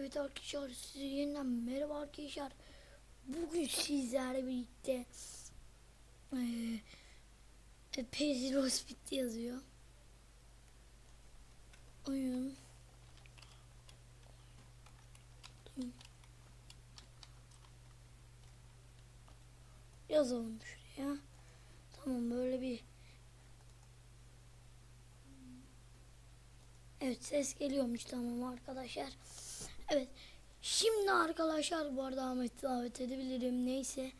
Evet arkadaşlar size yeniden merhaba arkadaşlar. Bugün sizlerle birlikte eee e, Pezir Hospit yazıyor. Oyun. Yazalım şuraya. Tamam böyle bir Evet ses geliyormuş tamam arkadaşlar. Evet. Şimdi arkadaşlar bu arada Ahmet'i davet edebilirim. Neyse.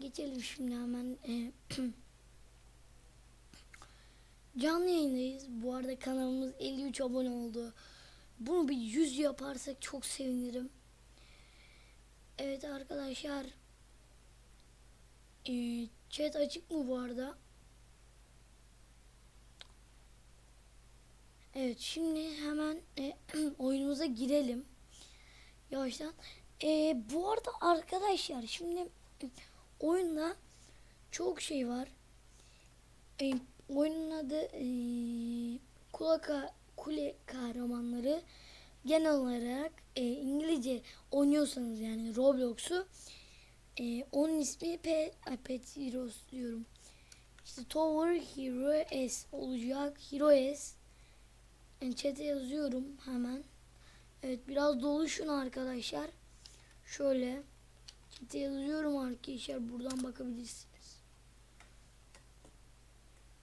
Geçelim şimdi hemen. e, Canlı yayındayız. Bu arada kanalımız 53 abone oldu. Bunu bir 100 yaparsak çok sevinirim. Evet arkadaşlar. E, chat açık mı bu arada? Evet şimdi hemen e, oyunumuza girelim. Yavaştan. E, bu arada arkadaşlar şimdi oyunda çok şey var. E, oyunun adı e, Kulaka Kule Kahramanları. Genel olarak e, İngilizce oynuyorsanız yani Roblox'u e, onun ismi Pet Heroes diyorum. İşte Tower Hero S olacak. Hero S. Yani chat'e yazıyorum hemen. Evet biraz doluşun arkadaşlar. Şöyle chat'e yazıyorum arkadaşlar. Buradan bakabilirsiniz.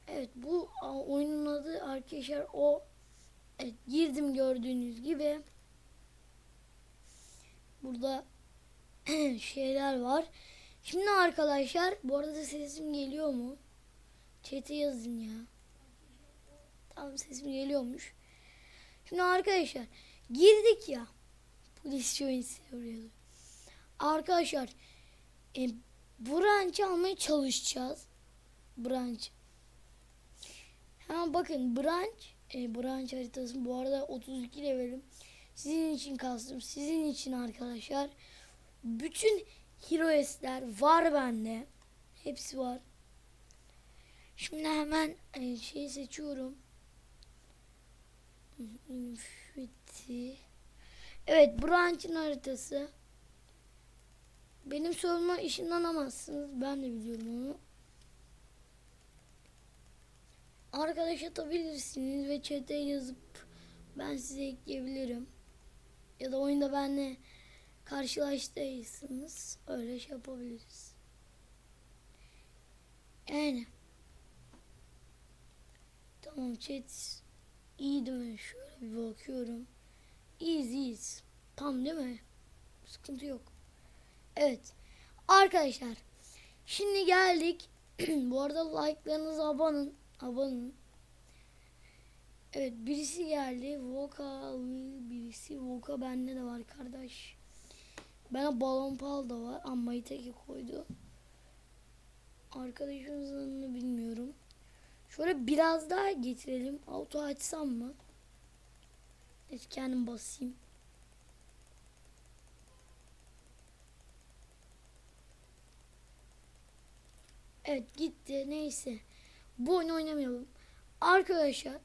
Evet bu oyunun adı arkadaşlar o. Evet girdim gördüğünüz gibi. Burada şeyler var. Şimdi arkadaşlar bu arada sesim geliyor mu? Chat'e yazın ya. Tamam sesim geliyormuş. Şimdi arkadaşlar girdik ya. Polis oyuncu oraya. Arkadaşlar e, branch almaya çalışacağız. Branch. Hemen bakın branch e, branch haritası bu arada 32 levelim. Sizin için kastım. Sizin için arkadaşlar. Bütün heroesler var bende. Hepsi var. Şimdi hemen şey seçiyorum. Infinity. Evet branch'ın haritası. Benim sorma işinden alamazsınız. Ben de biliyorum onu. Arkadaş atabilirsiniz ve chat'e yazıp ben size ekleyebilirim. Ya da oyunda benle karşılaştıysanız öyle şey yapabiliriz. Yani. Tamam chat İyi değil mi? Şöyle bir bakıyorum. İyiyiz iyiyiz. Tam değil mi? Sıkıntı yok. Evet. Arkadaşlar. Şimdi geldik. Bu arada like'larınızı abanın. Abanın. Evet birisi geldi. Voka birisi. Voka bende de var kardeş. Bana balon pal da var. Ama teki koydu. Arkadaşımızın bilmiyorum. Şöyle biraz daha getirelim. Auto açsam mı? Evet kendim basayım. Evet gitti. Neyse. Bu oyunu oynamayalım. Arkadaşlar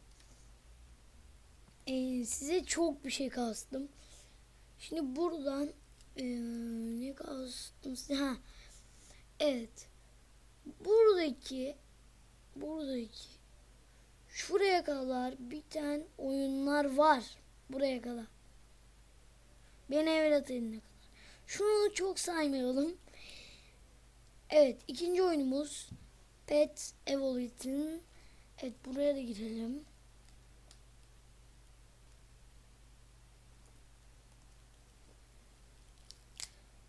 eee, size çok bir şey kastım. Şimdi buradan eee, ne kastım size? Ha. Evet. Buradaki buradaki şuraya kadar biten oyunlar var. Buraya kadar. Ben evlat eline kadar. Şunu çok saymayalım. Evet ikinci oyunumuz Pet Evolution. Evet buraya da girelim.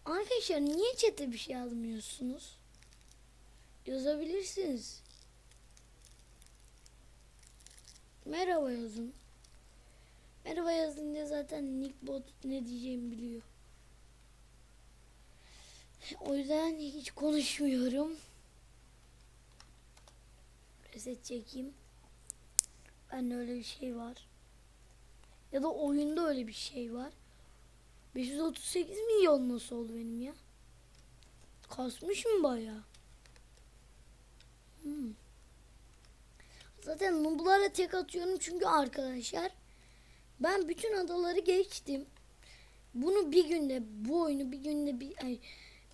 Arkadaşlar niye chat'e bir şey yazmıyorsunuz? Yazabilirsiniz. Merhaba yazın. Merhaba yazınca zaten Nickbot ne diyeceğimi biliyor. O yüzden hiç konuşmuyorum. Reset çekeyim. Ben öyle bir şey var. Ya da oyunda öyle bir şey var. 538 milyon nasıl oldu benim ya? Kasmış mı bayağı? Hmm. Zaten nublara tek atıyorum çünkü arkadaşlar ben bütün adaları geçtim. Bunu bir günde bu oyunu bir günde bir ay,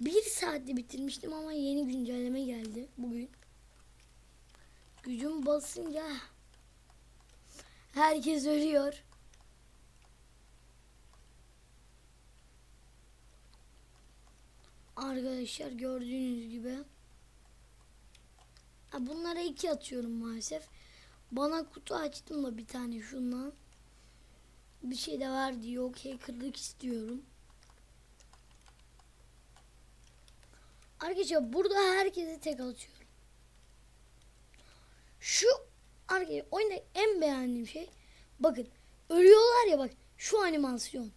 bir saatte bitirmiştim ama yeni güncelleme geldi bugün. Gücüm basınca herkes ölüyor. Arkadaşlar gördüğünüz gibi. Bunlara iki atıyorum maalesef. Bana kutu açtım da bir tane şundan. Bir şey de var diyor. Okey kırdık istiyorum. Arkadaşlar burada herkese tek atıyorum. Şu arkadaşlar oyunda en beğendiğim şey bakın ölüyorlar ya bak şu animasyon.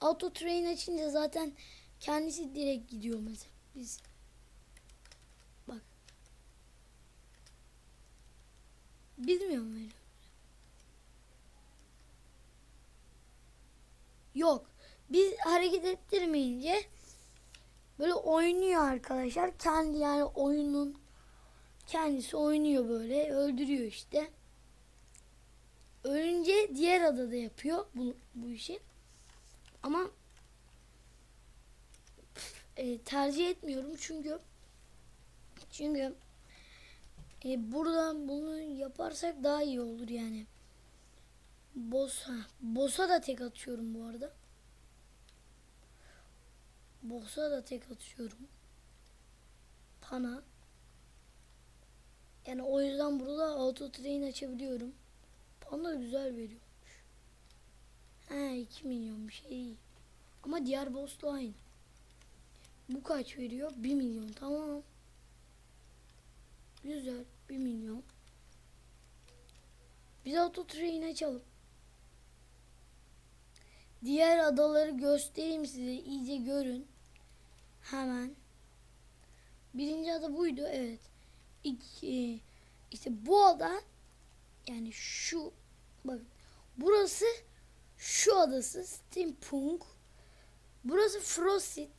Auto train açınca zaten kendisi direkt gidiyor mesela. Biz bak. Bilmiyorum öyle. Yok. Biz hareket ettirmeyince böyle oynuyor arkadaşlar. Kendi yani oyunun kendisi oynuyor böyle. Öldürüyor işte. Ölünce diğer adada yapıyor bu, bu işi. Ama e, tercih etmiyorum çünkü çünkü e, burada bunu yaparsak daha iyi olur yani. Boss'a. Boss'a da tek atıyorum bu arada. Boss'a da tek atıyorum. Pana. Yani o yüzden burada auto train açabiliyorum. Pana güzel veriyormuş. He 2 milyon bir şey. Ama diğer boss da aynı. Bu kaç veriyor? 1 milyon tamam. Güzel 1 milyon. Biz auto train açalım. Diğer adaları göstereyim size iyice görün. Hemen. Birinci ada buydu evet. İki, işte bu ada yani şu bak burası şu adası Steampunk. Burası Frosted.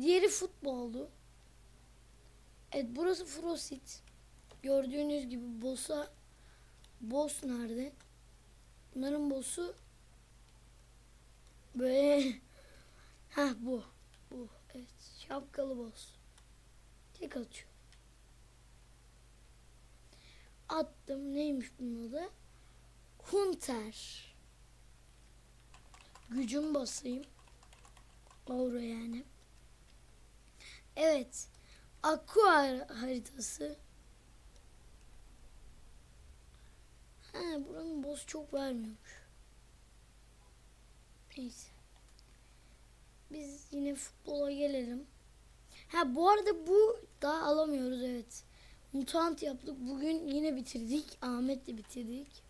Diğeri futboldu. Evet burası Frosted. Gördüğünüz gibi boss'a boss nerede? Bunların boss'u böyle. Ha bu bu. Evet şapkalı boss. Tek atıyor. Attım. Neymiş bunun adı? Hunter. Gücüm basayım. Aura yani. Evet Aqua haritası ha buranın boss çok vermiyormuş Neyse. Biz yine futbola gelelim. Ha bu arada bu daha alamıyoruz evet. Mutant yaptık. Bugün yine bitirdik. Ahmet'le bitirdik.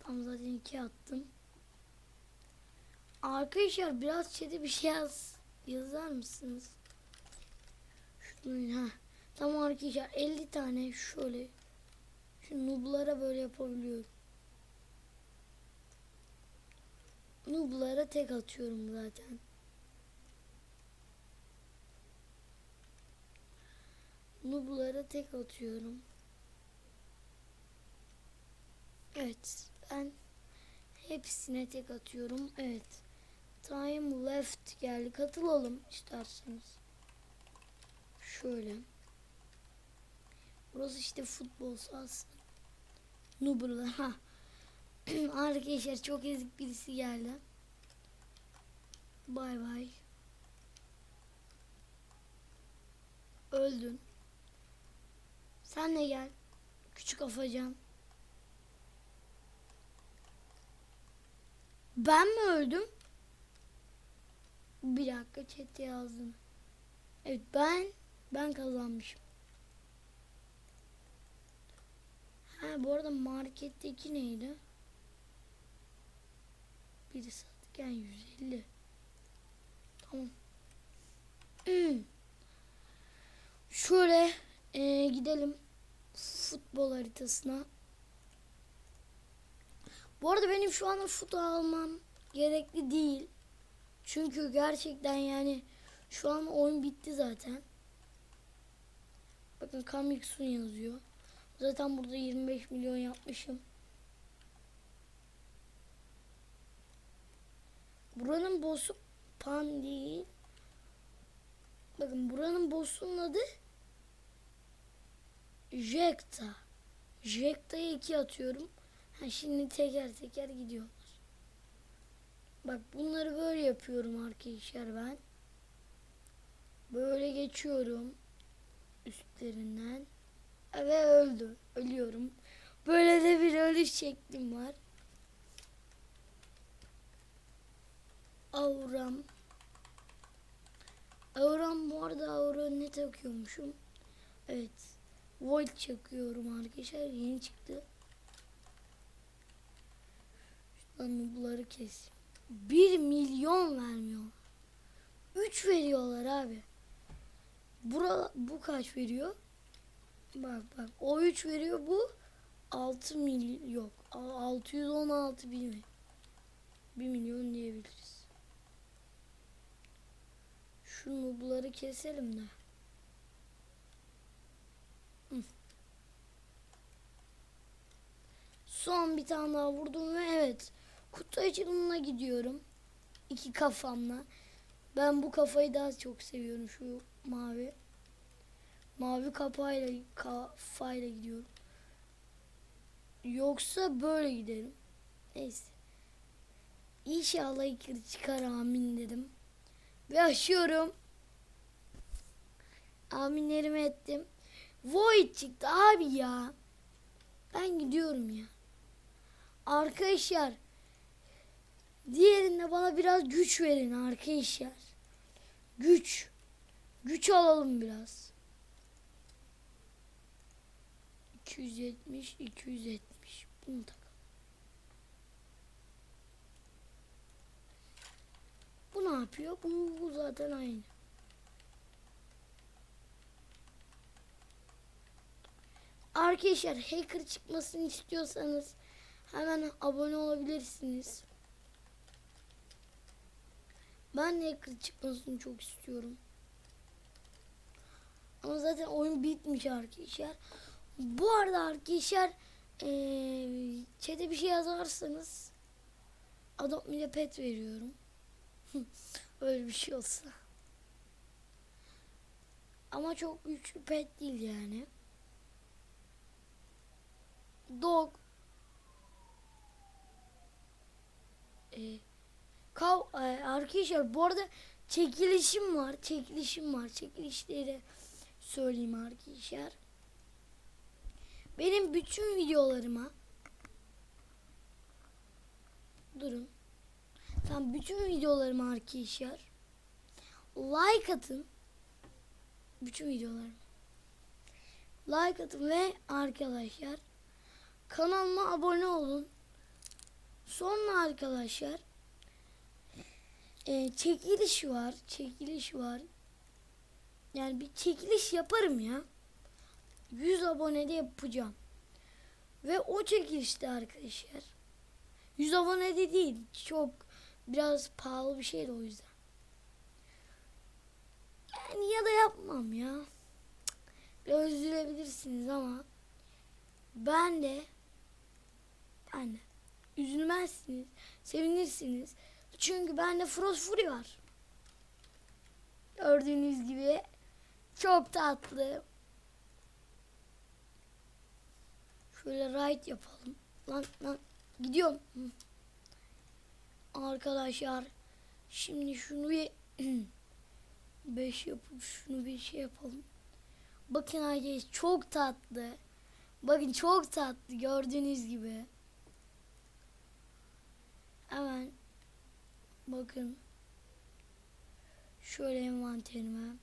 Tam zaten iki attım. Arkadaşlar biraz chat'e bir şey yaz, yazar mısınız? Şunu ha. Tamam arkadaşlar 50 tane şöyle şu nublara böyle yapabiliyorum. Nublara tek atıyorum zaten. Nublara tek atıyorum. Evet ben hepsine tek atıyorum. Evet. Time left geldi. Katılalım isterseniz. Şöyle. Burası işte futbol sahası. Nuburlar ha. Arkadaşlar çok ezik birisi geldi. Bay bay. Öldün. Sen de gel. Küçük afacan. Ben mi öldüm? Bir dakika chat'e yazdım. Evet ben ben kazanmışım. Ha bu arada marketteki neydi? Biri satırken 150. Tamam. Hmm. Şöyle e, gidelim futbol haritasına. Bu arada benim şu anda futbol almam gerekli değil. Çünkü gerçekten yani şu an oyun bitti zaten. Bakın Kamiksun yazıyor. Zaten burada 25 milyon yapmışım. Buranın boss'u Pan değil. Bakın buranın boss'unun adı Jekta. Jekta'ya 2 atıyorum. Ha, şimdi teker teker gidiyorlar. Bak bunları böyle yapıyorum arkadaşlar ben. Böyle geçiyorum üstlerinden. Ve öldü. Ölüyorum. Böyle de bir ölüş şeklim var. Auram. Auram bu arada aura ne takıyormuşum? Evet. Void çakıyorum arkadaşlar. Yeni çıktı. Şuradan bunları keseyim. 1 milyon vermiyor. 3 veriyorlar abi. Bura, bu kaç veriyor? Bak bak. O 3 veriyor bu 6 milyon yok. a- 616 bin mi? 1 milyon diyebiliriz. Şu nubları keselim de. Son bir tane daha vurdum ve evet. Kutu açılımına gidiyorum. İki kafamla. Ben bu kafayı daha çok seviyorum şu mavi. Mavi kapağıyla kafayla gidiyorum. Yoksa böyle giderim. Neyse. İnşallah yukarı çıkar amin dedim. Ve aşıyorum. Aminlerimi ettim. Void çıktı abi ya. Ben gidiyorum ya. Arkadaşlar. Diğerinde bana biraz güç verin arkadaşlar. Güç. Güç alalım biraz. 270, 270. Bunu takalım. Bu ne yapıyor? Bu, bu zaten aynı. Arkadaşlar hacker çıkmasını istiyorsanız hemen abone olabilirsiniz. Ben hacker çıkmasını çok istiyorum. Ama zaten oyun bitmiş arkadaşlar. Bu arada arkadaşlar eee chat'e bir şey yazarsanız Adopt Me pet veriyorum. Öyle bir şey olsa. Ama çok güçlü pet değil yani. Dog. Ee, kav e, arkadaşlar bu arada çekilişim var. Çekilişim var. Çekilişleri söyleyeyim arkadaşlar. Benim bütün videolarıma durun. Tam bütün videolarıma arkadaşlar like atın. Bütün videolarıma. Like atın ve arkadaşlar kanalıma abone olun. Sonra arkadaşlar e, çekiliş var. Çekiliş var. Yani bir çekiliş yaparım ya. 100 abonede yapacağım. Ve o çekilişte arkadaşlar 100 abonede değil. Çok biraz pahalı bir şey de o yüzden. Yani ya da yapmam ya. Biraz üzülebilirsiniz ama ben de de üzülmezsiniz, sevinirsiniz. Çünkü bende Frost Fury var. Gördüğünüz gibi çok tatlı. Şöyle ride yapalım. Lan lan gidiyorum. Arkadaşlar şimdi şunu bir 5 yapıp şunu bir şey yapalım. Bakın arkadaşlar çok tatlı. Bakın çok tatlı gördüğünüz gibi. Hemen bakın. Şöyle envanterime.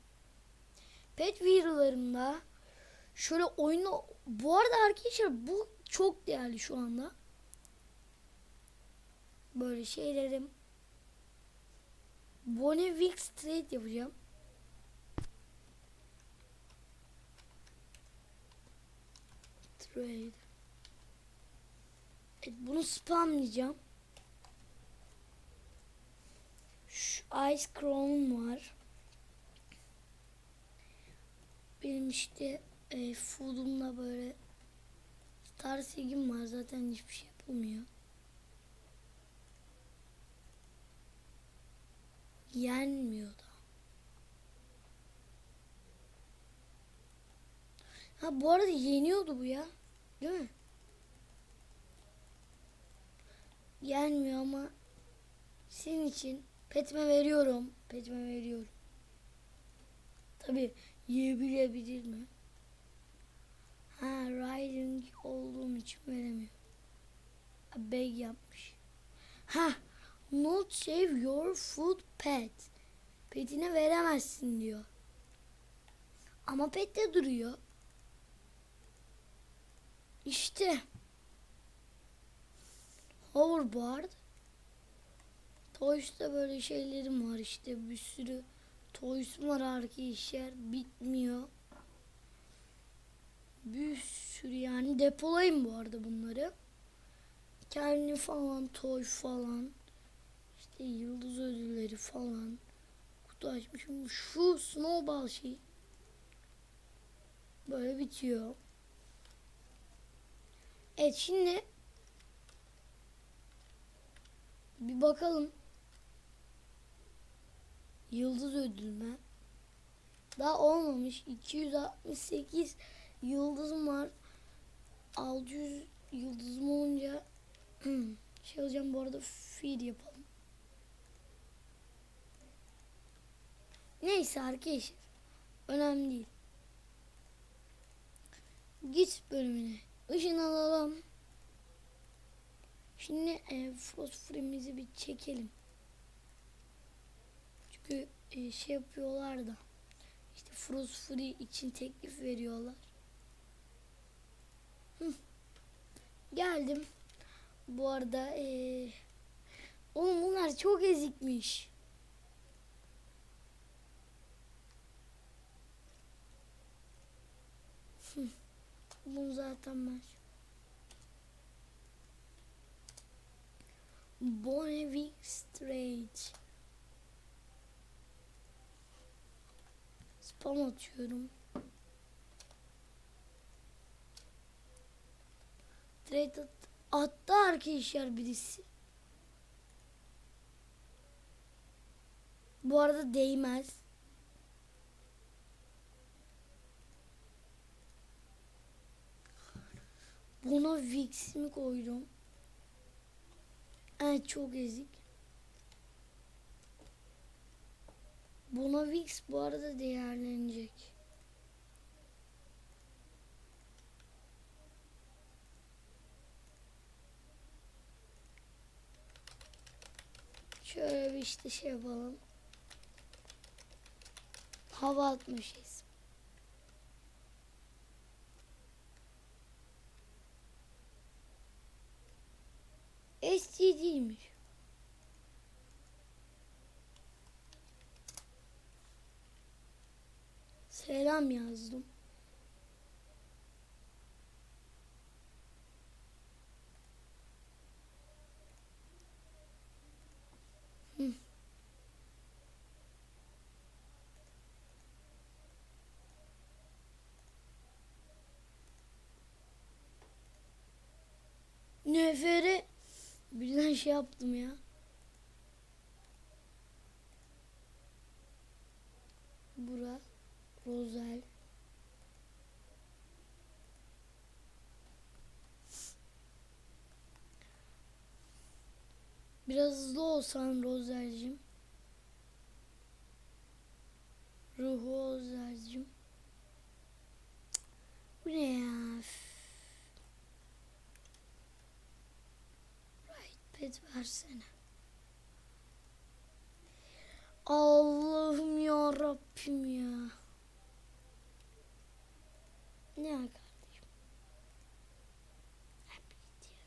Pet videolarımda şöyle oyunu bu arada arkadaşlar bu çok değerli şu anda. Böyle şeylerim. Bonneville Street yapacağım. Trade. Evet, bunu spamlayacağım. Şu Ice Crown'um var. Benim işte e, food'umla böyle Star Sig'im var zaten hiçbir şey yapılmıyor. Yenmiyor da. Ha bu arada yeniyordu bu ya. Değil mi? Yenmiyor ama senin için petime veriyorum. Petime veriyorum. Tabi yiyebilebilir mi? Ha riding olduğum için veremiyor. Beg yapmış. Ha not save your food pet. Petine veremezsin diyor. Ama pette duruyor. İşte. Hoverboard. Toys'ta böyle şeylerim var işte bir sürü Toys'um var arkadaşlar bitmiyor. Bir sürü yani depolayayım bu arada bunları. Kendi falan toy falan. İşte yıldız ödülleri falan. Kutu açmışım. Şu snowball şey. Böyle bitiyor. Evet şimdi bir bakalım. Yıldız ödülme. Daha olmamış. 268 yıldızım var. 600 yıldızım olunca şey alacağım bu arada feed yapalım. Neyse arkadaşlar. Önemli değil. Git bölümüne. Işın alalım. Şimdi e, fosforimizi bir çekelim. Çünkü e, şey yapıyorlar da işte fosfori için teklif veriyorlar. Geldim. Bu arada e, oğlum bunlar çok ezikmiş. Bunu zaten ben Bonneville Street. Spam atıyorum. Trade at attı arkadaşlar birisi. Bu arada değmez. Buna Vix'imi koydum. Evet çok ezik. Buna Vix bu arada değerlenecek. Şöyle bir işte şey yapalım. Hava atmışız. STD'ymiş. Selam yazdım. Neferi birden şey yaptım ya. Bura Rozel Biraz hızlı olsan Rozel'cim. Ruhu Rozel'cim. Bu ne ya? Right pet versene. Allah'ım ya Rabbim ya. Ne ya kardeşim? Hep gidiyor.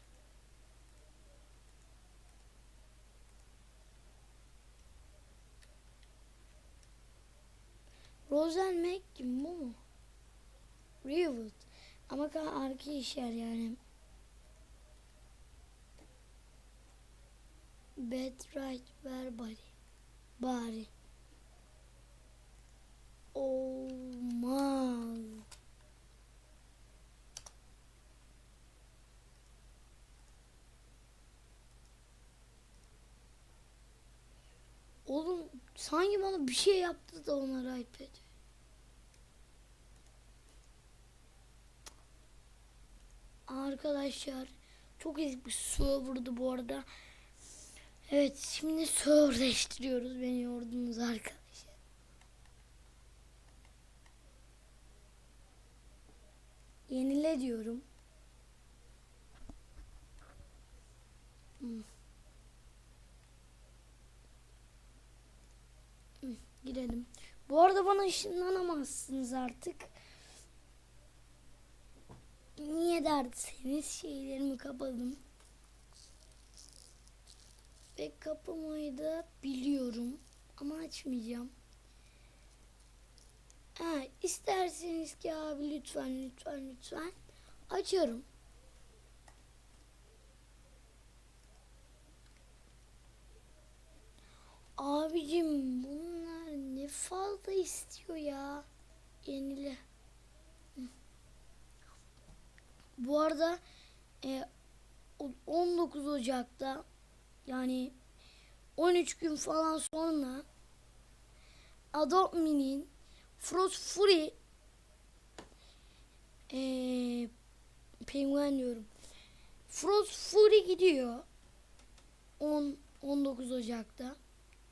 Rosen Mac gibi bu mu? Rivet. Ama kan arkadaşlar yani. Bad right ver bari. Bari. Olmaz. Sanki bana bir şey yaptı da onlar iPad. Arkadaşlar çok eski bir serverdı bu arada. Evet şimdi server değiştiriyoruz. Beni yordunuz arkadaşlar. Yenile diyorum. Hmm. Hmm, Girelim. Bu arada bana ışınlanamazsınız artık. Niye derseniz şeylerimi kapadım. Ve kapamayı da biliyorum. Ama açmayacağım. Ha, isterseniz ki abi lütfen lütfen lütfen açarım. Abicim bunlar ne fazla istiyor ya. Yenile. Bu arada e, o- 19 Ocak'ta yani 13 gün falan sonra Adopt Mini'nin Frost Fury eee penguen diyorum. Frost Fury gidiyor. 10 19 Ocak'ta.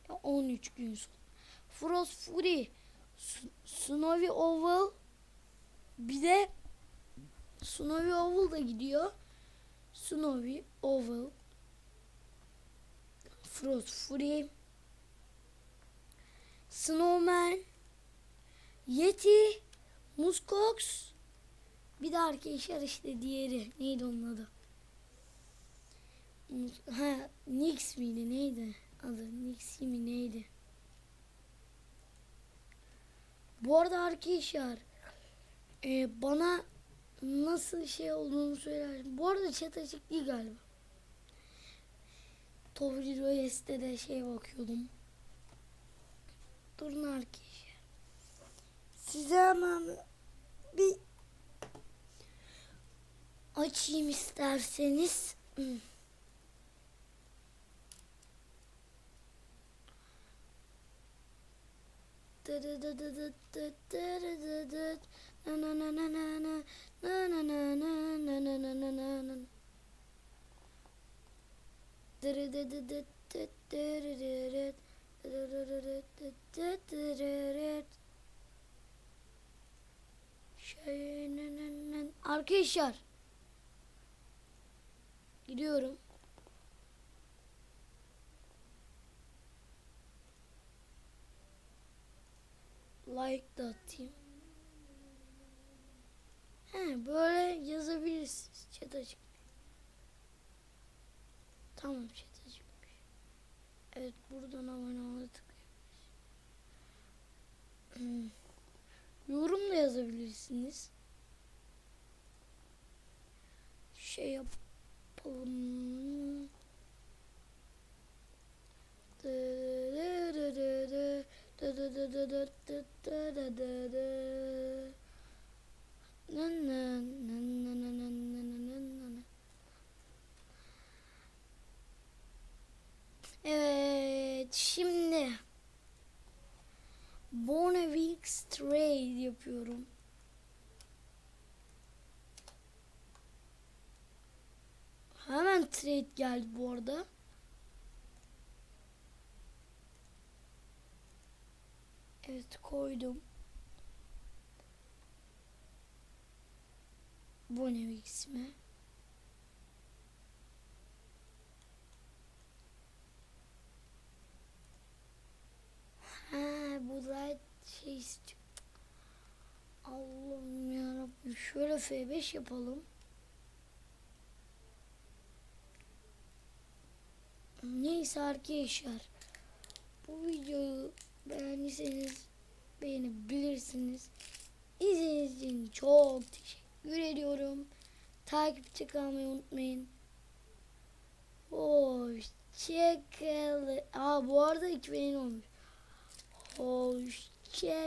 Ya 13 gün sonra. Frost Fury Snowy Oval bir de Snowy Oval da gidiyor. Snowy Oval Frost Fury Snowman Yeti Muskox bir de arkadaşlar işte diğeri. Neydi onun adı? Ha Nix miydi? Neydi adı? Nix mi neydi bu arada arkadaşlar e, bana nasıl şey olduğunu söyler bu arada chat açık değil galiba Tovri Royes'te de şey bakıyordum durun arkadaşlar size hemen bir açayım isterseniz. Hmm. Arkadaşlar gidiyorum. Like da atayım. He, böyle yazabilirsiniz. Chat açık. Tamam chat açıkmış. Evet buradan abone olmayı tıklayabilirsiniz. Hmm. Yorum da yazabilirsiniz. Şey yapalım. Na Evet şimdi Bonavix Trade yapıyorum. Hemen trade geldi bu arada. Evet koydum. Bonavix'ime. Ha bu da şey. Allah'ım yarabbim. Şöyle F5 yapalım. Neyse arkadaşlar. Bu videoyu beğendiyseniz beğenebilirsiniz. İzlediğiniz için çok teşekkür ediyorum. Takipçi kalmayı unutmayın. Hoşçakalın. Aa bu arada 2000 olmuş. Hoşçakalın.